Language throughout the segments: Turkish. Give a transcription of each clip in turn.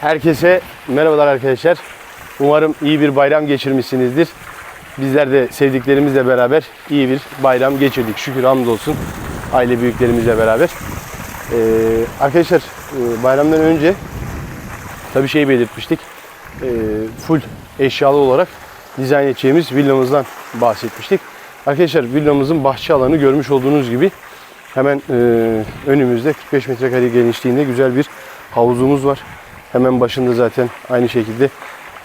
Herkese merhabalar arkadaşlar. Umarım iyi bir bayram geçirmişsinizdir. Bizler de sevdiklerimizle beraber iyi bir bayram geçirdik. Şükür hamdolsun aile büyüklerimizle beraber. Ee, arkadaşlar e, bayramdan önce tabii şey belirtmiştik. Ee, full eşyalı olarak dizayn edeceğimiz villamızdan bahsetmiştik. Arkadaşlar villamızın bahçe alanı görmüş olduğunuz gibi hemen e, önümüzde 45 metrekare genişliğinde güzel bir havuzumuz var. Hemen başında zaten aynı şekilde.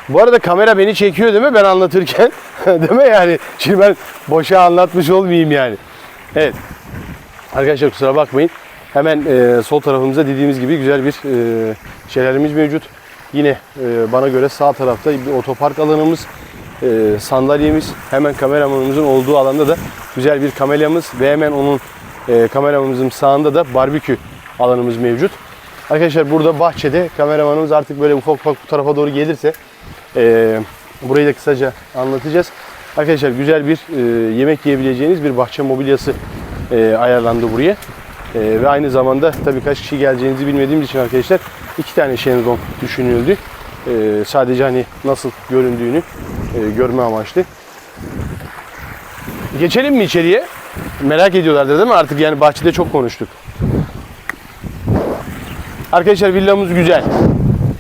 Bu arada kamera beni çekiyor değil mi ben anlatırken? değil mi yani? Şimdi ben boşa anlatmış olmayayım yani. Evet. Arkadaşlar kusura bakmayın. Hemen e, sol tarafımızda dediğimiz gibi güzel bir e, şelalemiz mevcut. Yine e, bana göre sağ tarafta bir otopark alanımız, e, sandalyemiz, hemen kameramanımızın olduğu alanda da güzel bir kamelyamız ve hemen onun e, kameramanımızın sağında da barbekü alanımız mevcut. Arkadaşlar burada bahçede kameramanımız artık böyle ufak ufak bu tarafa doğru gelirse e, burayı da kısaca anlatacağız. Arkadaşlar güzel bir e, yemek yiyebileceğiniz bir bahçe mobilyası e, ayarlandı buraya. E, ve aynı zamanda tabii kaç kişi geleceğinizi bilmediğimiz için arkadaşlar iki tane şezlong düşünüldü. E, sadece hani nasıl göründüğünü e, görme amaçlı. Geçelim mi içeriye? Merak ediyorlardır değil mi? Artık yani bahçede çok konuştuk. Arkadaşlar villamız güzel.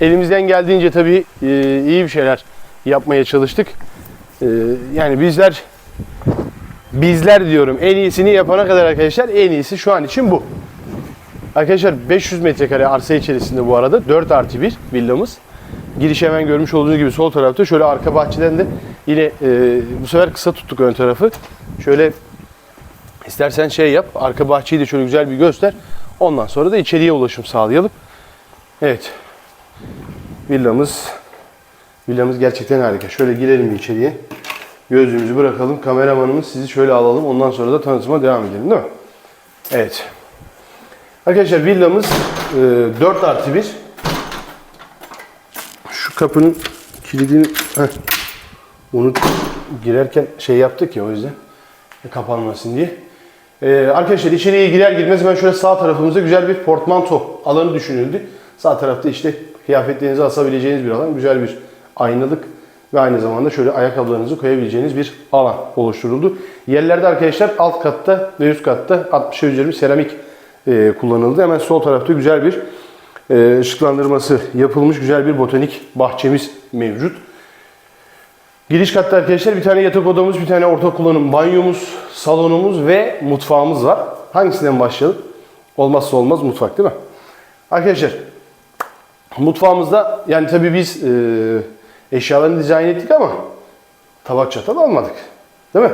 Elimizden geldiğince tabii e, iyi bir şeyler yapmaya çalıştık. E, yani bizler bizler diyorum en iyisini yapana kadar arkadaşlar en iyisi şu an için bu. Arkadaşlar 500 metrekare arsa içerisinde bu arada 4 artı 1 villamız. Giriş hemen görmüş olduğunuz gibi sol tarafta şöyle arka bahçeden de yine e, bu sefer kısa tuttuk ön tarafı. Şöyle istersen şey yap arka bahçeyi de şöyle güzel bir göster. Ondan sonra da içeriye ulaşım sağlayalım. Evet. Villamız villamız gerçekten harika. Şöyle girelim bir içeriye. Gözlüğümüzü bırakalım. Kameramanımız sizi şöyle alalım. Ondan sonra da tanıtıma devam edelim değil mi? Evet. Arkadaşlar villamız e, 4 artı 1. Şu kapının kilidini heh, onu girerken şey yaptık ya o yüzden e, kapanmasın diye. Ee, arkadaşlar içeriye girer girmez hemen şöyle sağ tarafımızda güzel bir portmanto alanı düşünüldü. Sağ tarafta işte kıyafetlerinizi asabileceğiniz bir alan. Güzel bir aynalık ve aynı zamanda şöyle ayakkabılarınızı koyabileceğiniz bir alan oluşturuldu. Yerlerde arkadaşlar alt katta ve üst katta 60'a üzeri bir seramik e, kullanıldı. Hemen sol tarafta güzel bir e, ışıklandırması yapılmış güzel bir botanik bahçemiz mevcut. Giriş katta arkadaşlar bir tane yatak odamız, bir tane orta kullanım banyomuz, salonumuz ve mutfağımız var. Hangisinden başlayalım? Olmazsa olmaz mutfak değil mi? Arkadaşlar mutfağımızda yani tabii biz e, eşyalarını dizayn ettik ama tabak çatal almadık. Değil mi?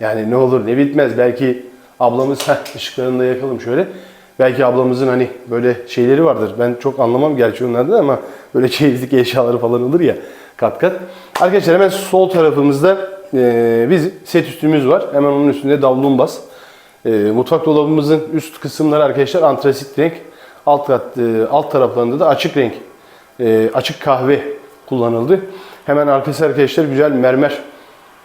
Yani ne olur ne bitmez. Belki ablamız heh, ışıklarını da yakalım şöyle. Belki ablamızın hani böyle şeyleri vardır. Ben çok anlamam gerçi onlardan ama böyle çeyizlik eşyaları falan olur ya kat kat. Arkadaşlar hemen sol tarafımızda e, biz set üstümüz var. Hemen onun üstünde davlumbaz. E, mutfak dolabımızın üst kısımları arkadaşlar antrasit renk. Alt kat, e, alt taraflarında da açık renk, e, açık kahve kullanıldı. Hemen arkası arkadaşlar güzel mermer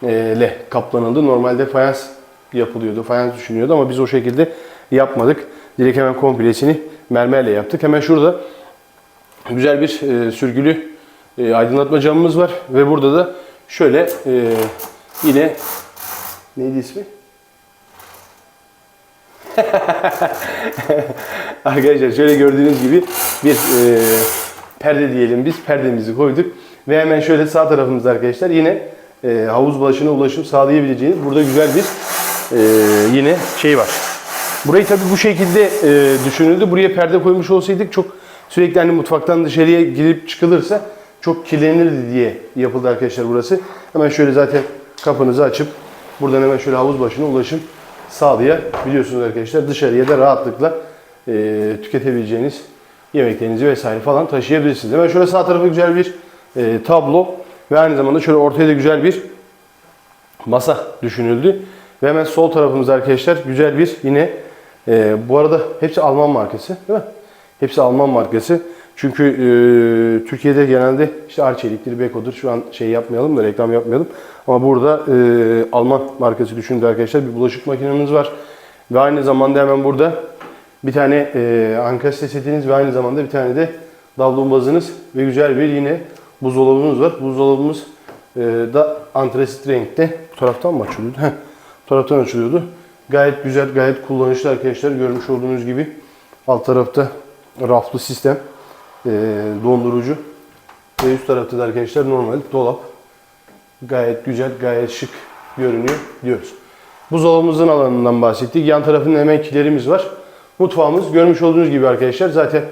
e, kaplanıldı. Normalde fayans yapılıyordu, fayans düşünüyordu ama biz o şekilde yapmadık. Direkt hemen komplesini mermerle yaptık. Hemen şurada güzel bir sürgülü aydınlatma camımız var ve burada da şöyle yine neydi ismi? Arkadaşlar şöyle gördüğünüz gibi bir e, perde diyelim biz perdemizi koyduk ve hemen şöyle sağ tarafımızda arkadaşlar yine e, havuz başına ulaşım sağlayabileceğiniz burada güzel bir e, yine şey var. Burayı tabi bu şekilde e, düşünüldü. Buraya perde koymuş olsaydık çok sürekli hani mutfaktan dışarıya girip çıkılırsa çok kirlenirdi diye yapıldı arkadaşlar burası. Hemen şöyle zaten kapınızı açıp buradan hemen şöyle havuz başına ulaşım sağlayabiliyorsunuz arkadaşlar. Dışarıya da rahatlıkla e, tüketebileceğiniz yemeklerinizi vesaire falan taşıyabilirsiniz. Hemen şöyle sağ tarafa güzel bir e, tablo ve aynı zamanda şöyle ortaya da güzel bir masa düşünüldü. Ve hemen sol tarafımızda arkadaşlar güzel bir yine e, bu arada hepsi Alman markası değil mi? Hepsi Alman markası. Çünkü e, Türkiye'de genelde işte Arçelik'tir, Beko'dur. Şu an şey yapmayalım da reklam yapmayalım. Ama burada e, Alman markası düşündü arkadaşlar. Bir bulaşık makinemiz var. Ve aynı zamanda hemen burada bir tane e, ankastre setiniz ve aynı zamanda bir tane de davlumbazınız ve güzel bir yine buzdolabımız var. Buzdolabımız e, da antresit renkte. Bu taraftan mı açılıyordu? Heh, bu taraftan açılıyordu. Gayet güzel, gayet kullanışlı arkadaşlar. Görmüş olduğunuz gibi alt tarafta raflı sistem, e, dondurucu ve üst tarafta da arkadaşlar normal dolap. Gayet güzel, gayet şık görünüyor diyoruz. Buzdolabımızın alanından bahsettik. Yan tarafında hemen kilerimiz var. Mutfağımız görmüş olduğunuz gibi arkadaşlar zaten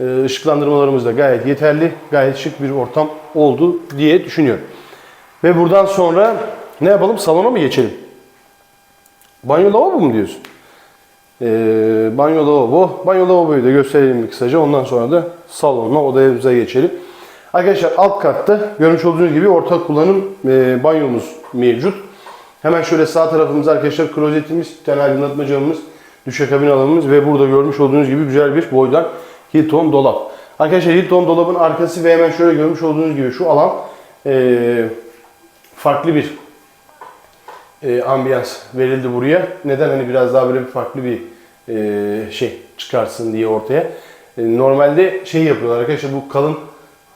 e, ışıklandırmalarımız da gayet yeterli. Gayet şık bir ortam oldu diye düşünüyorum. Ve buradan sonra ne yapalım? Salona mı geçelim? Banyo lavabo mu diyorsun? Ee, banyo lavabo. Banyo lavaboyu da gösterelim kısaca. Ondan sonra da salonla odamıza geçelim. Arkadaşlar alt katta görmüş olduğunuz gibi ortak kullanım e, banyomuz mevcut. Hemen şöyle sağ tarafımızda arkadaşlar klozetimiz, bir aydınlatma camımız, düşekabin alanımız ve burada görmüş olduğunuz gibi güzel bir boydan Hilton dolap. Arkadaşlar Hilton dolabın arkası ve hemen şöyle görmüş olduğunuz gibi şu alan e, farklı bir e, ambiyans verildi buraya. Neden hani biraz daha böyle bir farklı bir e, şey çıkarsın diye ortaya. E, normalde şey yapıyorlar arkadaşlar bu kalın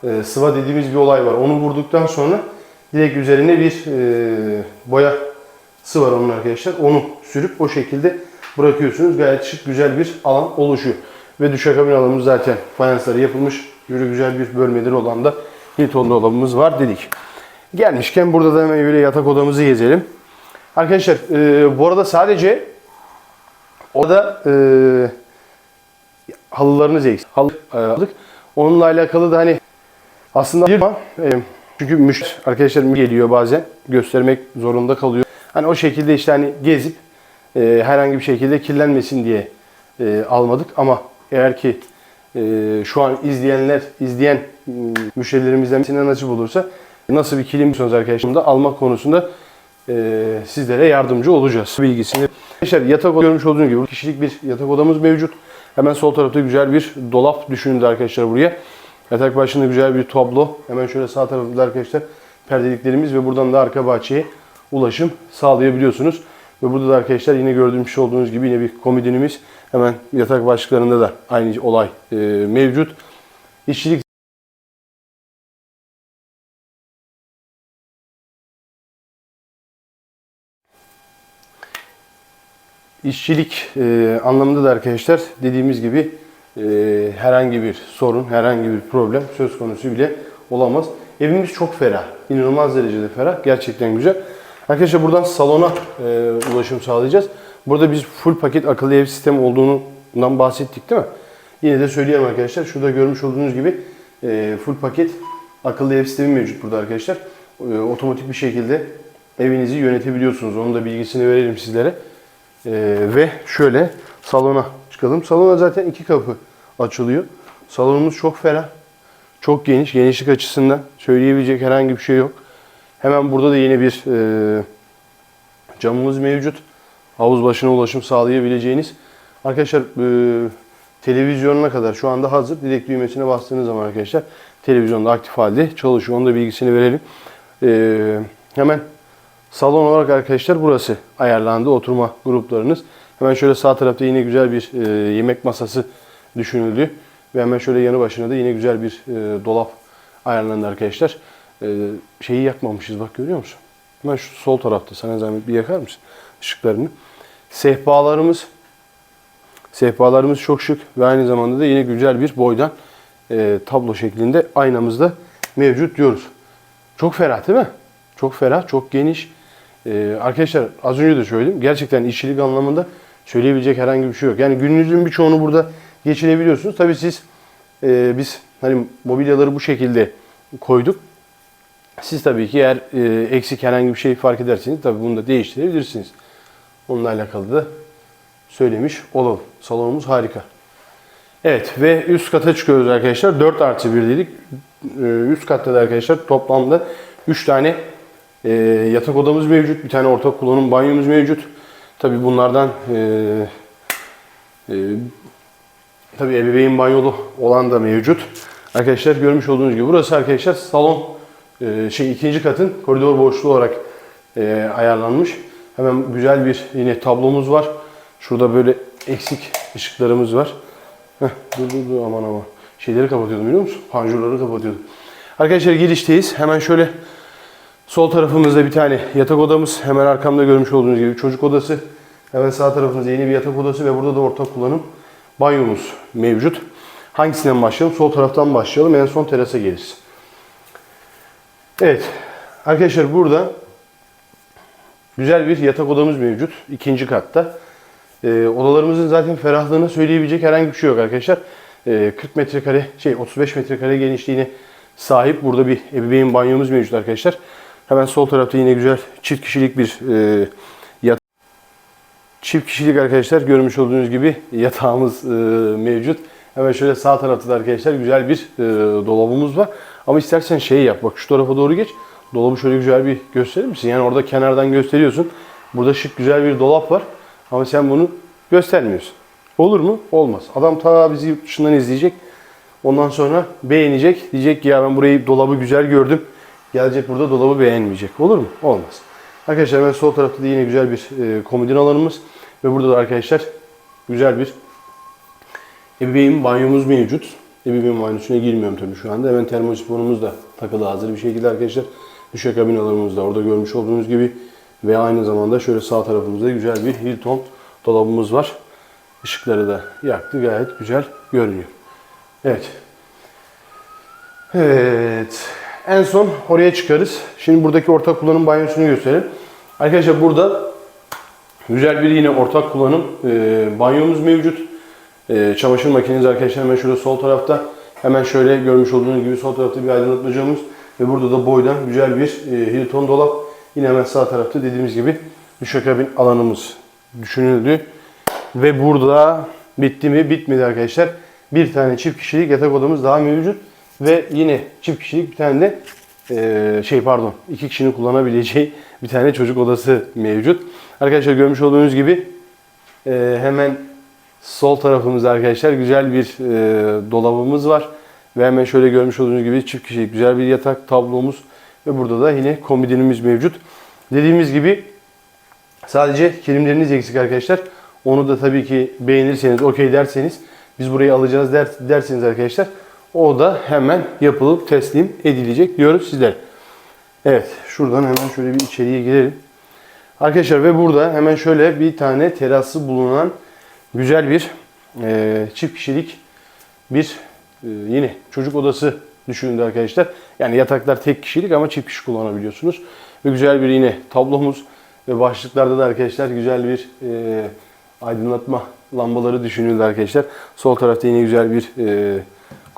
e, sıva dediğimiz bir olay var. Onu vurduktan sonra direkt üzerine bir e, boya sı var onun arkadaşlar. Onu sürüp o şekilde bırakıyorsunuz. Gayet şık güzel bir alan oluşuyor. Ve düşakabin alanımız zaten fayansları yapılmış. Böyle güzel bir bölmeleri olan da Hilton dolabımız var dedik. Gelmişken burada da hemen böyle yatak odamızı gezelim. Arkadaşlar e, bu arada sadece orada e, halılarınız eksik. Halı e, aldık. Onunla alakalı da hani aslında ama e, çünkü müşteri arkadaşlar geliyor bazen göstermek zorunda kalıyor. Hani o şekilde işte hani gezip e, herhangi bir şekilde kirlenmesin diye e, almadık ama eğer ki e, şu an izleyenler izleyen müşterilerimizden birisinden nasip olursa nasıl bir kilim arkadaşlar da almak konusunda e, sizlere yardımcı olacağız bilgisini. Arkadaşlar yatak görmüş olduğunuz gibi kişilik bir yatak odamız mevcut. Hemen sol tarafta güzel bir dolap düşündü arkadaşlar buraya. Yatak başında güzel bir tablo. Hemen şöyle sağ tarafında arkadaşlar perdeliklerimiz ve buradan da arka bahçeye ulaşım sağlayabiliyorsunuz. Ve burada da arkadaşlar yine gördüğümüz olduğunuz gibi yine bir komodinimiz. Hemen yatak başlıklarında da aynı olay e, mevcut. İşçilik İşçilik e, anlamında da arkadaşlar dediğimiz gibi e, herhangi bir sorun, herhangi bir problem söz konusu bile olamaz. Evimiz çok ferah, inanılmaz derecede ferah, gerçekten güzel. Arkadaşlar buradan salona e, ulaşım sağlayacağız. Burada biz full paket akıllı ev sistemi olduğundan bahsettik değil mi? Yine de söyleyeyim arkadaşlar. Şurada görmüş olduğunuz gibi e, full paket akıllı ev sistemi mevcut burada arkadaşlar. E, otomatik bir şekilde evinizi yönetebiliyorsunuz. Onun da bilgisini verelim sizlere. Ee, ve şöyle salona çıkalım. Salona zaten iki kapı açılıyor. Salonumuz çok ferah. Çok geniş. Genişlik açısından söyleyebilecek herhangi bir şey yok. Hemen burada da yine bir e, camımız mevcut. Havuz başına ulaşım sağlayabileceğiniz. Arkadaşlar e, televizyonuna kadar şu anda hazır. Direkt düğmesine bastığınız zaman arkadaşlar televizyonda aktif halde çalışıyor. Onun da bilgisini verelim. E, hemen Salon olarak arkadaşlar burası ayarlandı. Oturma gruplarınız. Hemen şöyle sağ tarafta yine güzel bir e, yemek masası düşünüldü. Ve hemen şöyle yanı başına da yine güzel bir e, dolap ayarlandı arkadaşlar. E, şeyi yakmamışız bak görüyor musun? Hemen şu sol tarafta sana zahmet bir yakar mısın ışıklarını? Sehpalarımız Sehpalarımız çok şık ve aynı zamanda da yine güzel bir boydan e, tablo şeklinde aynamızda mevcut diyoruz. Çok ferah değil mi? Çok ferah, çok geniş. Ee, arkadaşlar az önce de söyledim. Gerçekten işçilik anlamında söyleyebilecek herhangi bir şey yok. Yani gününüzün birçoğunu burada geçirebiliyorsunuz. Tabii siz e, biz hani mobilyaları bu şekilde koyduk. Siz tabii ki eğer e, eksik herhangi bir şey fark ederseniz tabii bunu da değiştirebilirsiniz. Onunla alakalı da söylemiş olalım. Salonumuz harika. Evet ve üst kata çıkıyoruz arkadaşlar. 4 artı 1 dedik. Ee, üst katta da arkadaşlar toplamda 3 tane e, yatak odamız mevcut. Bir tane ortak kullanım banyomuz mevcut. Tabi bunlardan e, e, tabi ebeveyn banyolu olan da mevcut. Arkadaşlar görmüş olduğunuz gibi burası arkadaşlar salon e, şey ikinci katın koridor boşluğu olarak e, ayarlanmış. Hemen güzel bir yine tablomuz var. Şurada böyle eksik ışıklarımız var. Heh, dur dur dur aman aman. şeyleri kapatıyordum biliyor musun? Panjurları kapatıyordum. Arkadaşlar girişteyiz. Hemen şöyle sol tarafımızda bir tane yatak odamız. Hemen arkamda görmüş olduğunuz gibi çocuk odası. Hemen sağ tarafımızda yeni bir yatak odası ve burada da ortak kullanım banyomuz mevcut. Hangisinden başlayalım? Sol taraftan başlayalım. En son terasa geliriz. Evet. Arkadaşlar burada güzel bir yatak odamız mevcut. ikinci katta. Ee, odalarımızın zaten ferahlığını söyleyebilecek herhangi bir şey yok arkadaşlar. Ee, 40 metrekare, şey 35 metrekare genişliğine sahip burada bir ebeveyn banyomuz mevcut arkadaşlar. Hemen sol tarafta yine güzel çift kişilik bir e, yat çift kişilik arkadaşlar görmüş olduğunuz gibi yatağımız e, mevcut. Hemen şöyle sağ tarafta da arkadaşlar güzel bir e, dolabımız var. Ama istersen şey yap bak şu tarafa doğru geç. Dolabı şöyle güzel bir gösterir misin? Yani orada kenardan gösteriyorsun. Burada şık güzel bir dolap var. Ama sen bunu göstermiyorsun. Olur mu? Olmaz. Adam ta bizi yurt dışından izleyecek. Ondan sonra beğenecek. Diyecek ki ya ben burayı dolabı güzel gördüm. Gelecek burada dolabı beğenmeyecek. Olur mu? Olmaz. Arkadaşlar ben sol tarafta da yine güzel bir e, komodin alanımız. Ve burada da arkadaşlar güzel bir ebeveyn banyomuz mevcut. Ebeveyn banyosuna girmiyorum tabii şu anda. Hemen termosifonumuz da takılı hazır bir şekilde arkadaşlar. Düşe kabin alanımız da orada görmüş olduğunuz gibi. Ve aynı zamanda şöyle sağ tarafımızda güzel bir Hilton dolabımız var. Işıkları da yaktı. Gayet güzel görünüyor. Evet. Evet. En son oraya çıkarız. Şimdi buradaki ortak kullanım banyosunu gösterelim. Arkadaşlar burada güzel bir yine ortak kullanım e, banyomuz mevcut. E, çamaşır makineniz arkadaşlar hemen şöyle sol tarafta. Hemen şöyle görmüş olduğunuz gibi sol tarafta bir aydınlatmacamız. Ve burada da boydan güzel bir e, Hilton dolap. Yine hemen sağ tarafta dediğimiz gibi düşekabin alanımız düşünüldü. Ve burada bitti mi? Bitmedi arkadaşlar. Bir tane çift kişilik yatak odamız daha mevcut. Ve yine çift kişilik bir tane de e, şey pardon iki kişinin kullanabileceği bir tane çocuk odası mevcut. Arkadaşlar görmüş olduğunuz gibi e, hemen sol tarafımızda arkadaşlar güzel bir e, dolabımız var. Ve hemen şöyle görmüş olduğunuz gibi çift kişilik güzel bir yatak tablomuz. Ve burada da yine komodinimiz mevcut. Dediğimiz gibi sadece kilimleriniz eksik arkadaşlar. Onu da tabii ki beğenirseniz, okey derseniz biz burayı alacağız der, derseniz arkadaşlar o da hemen yapılıp teslim edilecek diyoruz sizlere. Evet şuradan hemen şöyle bir içeriye girelim. Arkadaşlar ve burada hemen şöyle bir tane terası bulunan güzel bir e, çift kişilik bir e, yine çocuk odası düşünün arkadaşlar. Yani yataklar tek kişilik ama çift kişi kullanabiliyorsunuz. Ve güzel bir yine tablomuz ve başlıklarda da arkadaşlar güzel bir e, aydınlatma lambaları düşünüldü arkadaşlar. Sol tarafta yine güzel bir e,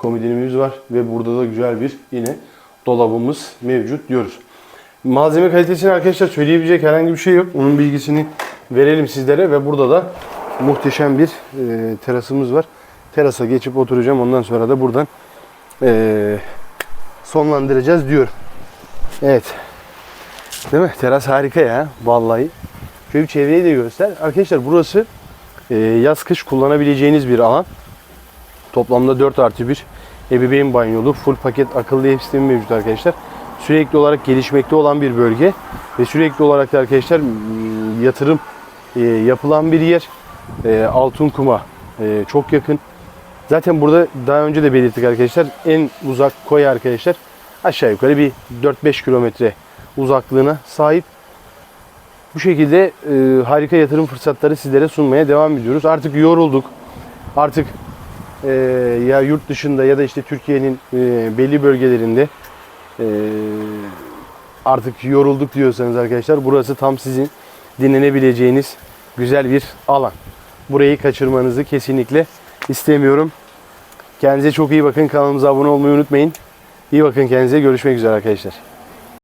komodinimiz var ve burada da güzel bir yine dolabımız mevcut diyoruz. Malzeme kalitesini arkadaşlar söyleyebilecek herhangi bir şey yok. Onun bilgisini verelim sizlere ve burada da muhteşem bir e, terasımız var. Terasa geçip oturacağım. Ondan sonra da buradan e, sonlandıracağız diyorum. Evet. Değil mi? Teras harika ya. Vallahi. Şöyle bir çevreyi de göster. Arkadaşlar burası e, yaz kış kullanabileceğiniz bir alan. Toplamda 4 artı 1 ebeveyn banyolu full paket akıllı ev sistemi mevcut arkadaşlar. Sürekli olarak gelişmekte olan bir bölge ve sürekli olarak da arkadaşlar yatırım e, yapılan bir yer. E, Altınkum'a e, çok yakın. Zaten burada daha önce de belirttik arkadaşlar. En uzak koy arkadaşlar aşağı yukarı bir 4-5 kilometre uzaklığına sahip. Bu şekilde e, harika yatırım fırsatları sizlere sunmaya devam ediyoruz. Artık yorulduk. Artık e, ya yurt dışında ya da işte Türkiye'nin e, belli bölgelerinde e, artık yorulduk diyorsanız arkadaşlar burası tam sizin dinlenebileceğiniz güzel bir alan. Burayı kaçırmanızı kesinlikle istemiyorum. Kendinize çok iyi bakın. Kanalımıza abone olmayı unutmayın. İyi bakın kendinize. Görüşmek üzere arkadaşlar.